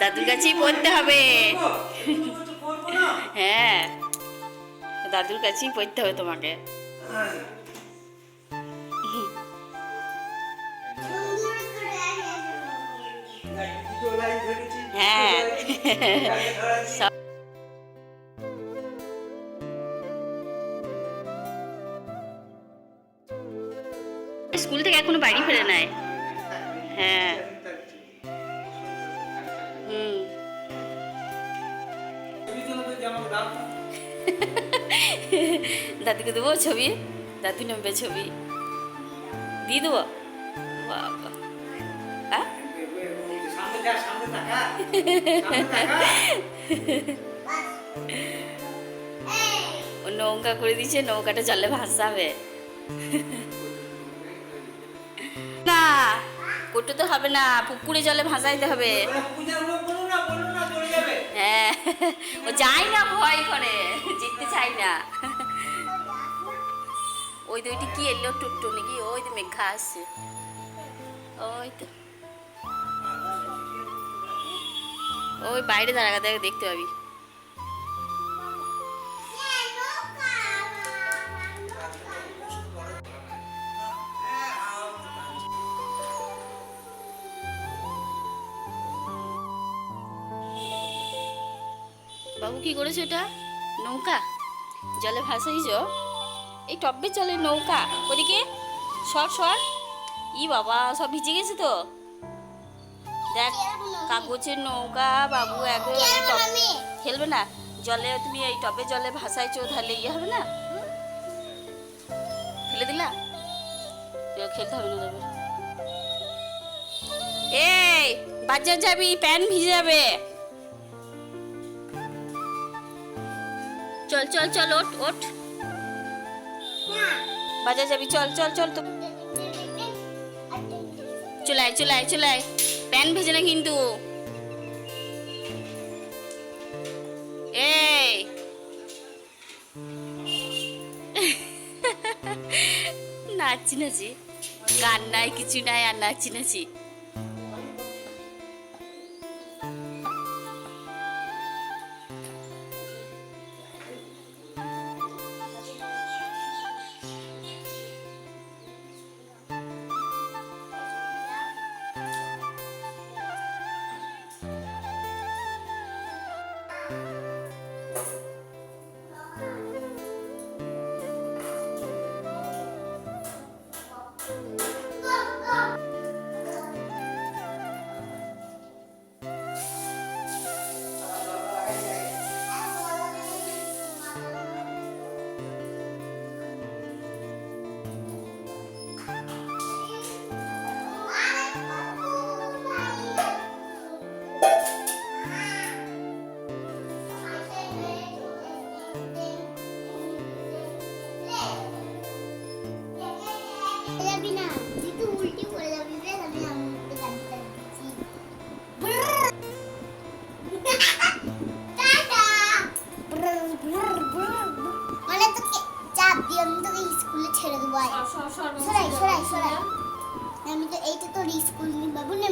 দাদুর কাছেই পড়তে হবে। হ্যাঁ দাদুর কাছেই পড়তে হবে তোমাকে। হ্যাঁ। স্কুল থেকে এখনও বাড়ি ফেরে নাই। হ্যাঁ। দাদুকে দেবো ছবি? দাদু নেবে ছবি। দিয়ে দেবো? ও নৌকা করে দিচ্ছে নৌকাটা জলে ভাসাবে। না, কোটো তো হবে না, পুকুরে জলে ভাসাইতে হবে। হ্যাঁ ও যায় না ভয় করে জিততে চাই না। ওই দুইটি কি এলো টুটটু নাকি ওই তো মেঘা আসছে ওই তো। ওই বাইরে দাঁড়া দেখতে পাবি। বাবু কি করেছ এটা নৌকা? জলে ভাসাইছ? এই টবে চলে নৌকা। ওদিকে সর সর। ই বাবা সব ভিজে গেছে তো। দেখ কাগজের নৌকা বাবু একবার টব খেলবে না? জলে তুমি এই টবে জলে ভাসাইছো তাহলে ইয়ে হবে না? ফেলে দিলা? খেলতে হবে না এই বাজার যাবি প্যান ভিজে যাবে। চল চল চল, ওঠ ওঠ। বাজার যাবি, চল চল চল তো। চলে চলে চলে প্যান ভেজে না কিন্তু। এই। নাচি নাচি। গান নাই কিছু নাই আর নাচি নাচি।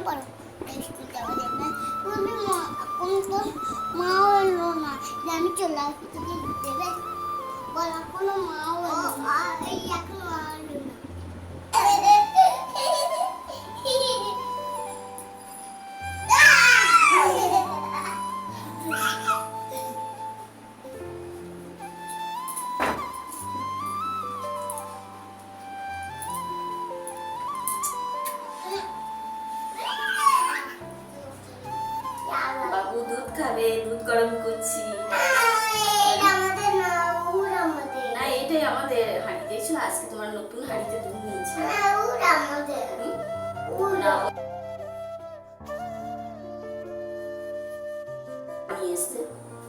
নিয়ে বাবু নেমে পড়ো স্কুল যাওয়া যাবে না তুমি মা কোন তোর মাও এলো আমাদের হাঁড়ি দেখছ আজকে তোমার নতুন হাঁড়িতে দুধ নিয়েছি। আমাদের। হুম? ওর না ও- নিয়ে এসছে।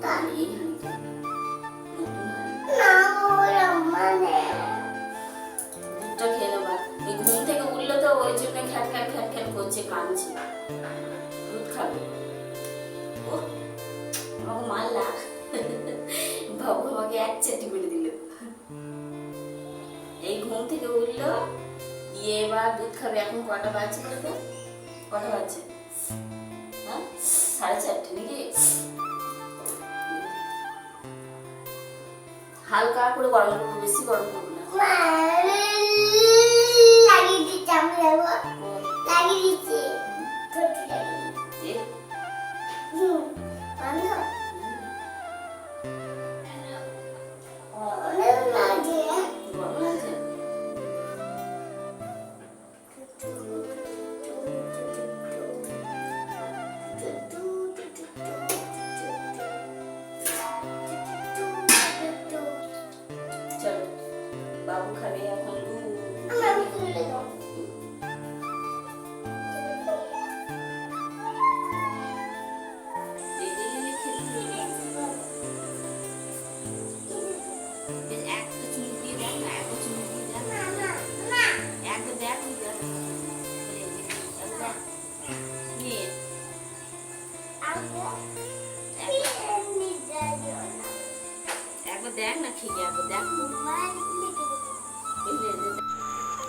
তাহলে এই হাঁড়িটা নতুন হাঁড়ি। না ওর আমাদের দুধটা খেয়ে নেবা এই ঘুম থেকে উঠল তো ওই জন্য খ্যাট খ্যাট খ্যাট খ্যাট করছে কাঁদছে। দুধ খাবে? ও আমাকে মারলা বাবু আমাকে এক চাটি মেরে দিল। থেকে উঠল দিয়ে এবার দুধ খাবে। এখন কটা বাজছে বলতো? কটা বাজছে? হ্যাঁ? সাড়ে চারটে নাকি? হালকা করে গরম করব বেশি গরম করব না। লাগিয়ে দিচ্ছি আমি লাগিয়ে দিচ্ছি।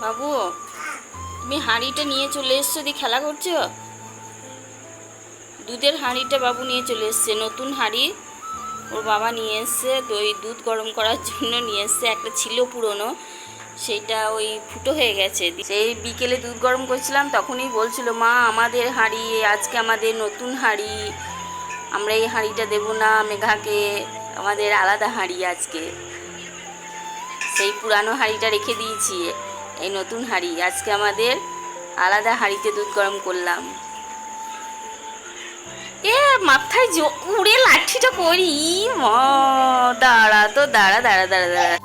বাবু, তুমি হাঁড়িটা নিয়ে চলে এসছো দিয়ে খেলা করছ? দুধের হাঁড়িটা বাবু নিয়ে চলে এসছে, নতুন হাঁড়ি। ওর বাবা নিয়ে এসছে ওই দুধ গরম করার জন্য নিয়ে এসছে, একটা ছিল পুরনো। সেইটা ওই ফুটো হয়ে গেছে। সেই বিকেলে দুধ গরম করছিলাম, তখনই বলছিল, মা, আমাদের হাঁড়ি, আজকে আমাদের নতুন হাঁড়ি। আমরা এই হাঁড়িটা দেবো না, মেঘাকে, আমাদের আলাদা হাঁড়ি আজকে। সেই পুরানো হাঁড়িটা রেখে দিয়েছি, এই নতুন হাঁড়ি। আজকে আমাদের আলাদা হাঁড়িতে দুধ গরম করলাম। এ, মাথায় উড়ে লাঠিটা করি মা, দাঁড়া তো, দাঁড়া দাঁড়া দাঁড়া দাঁড়া।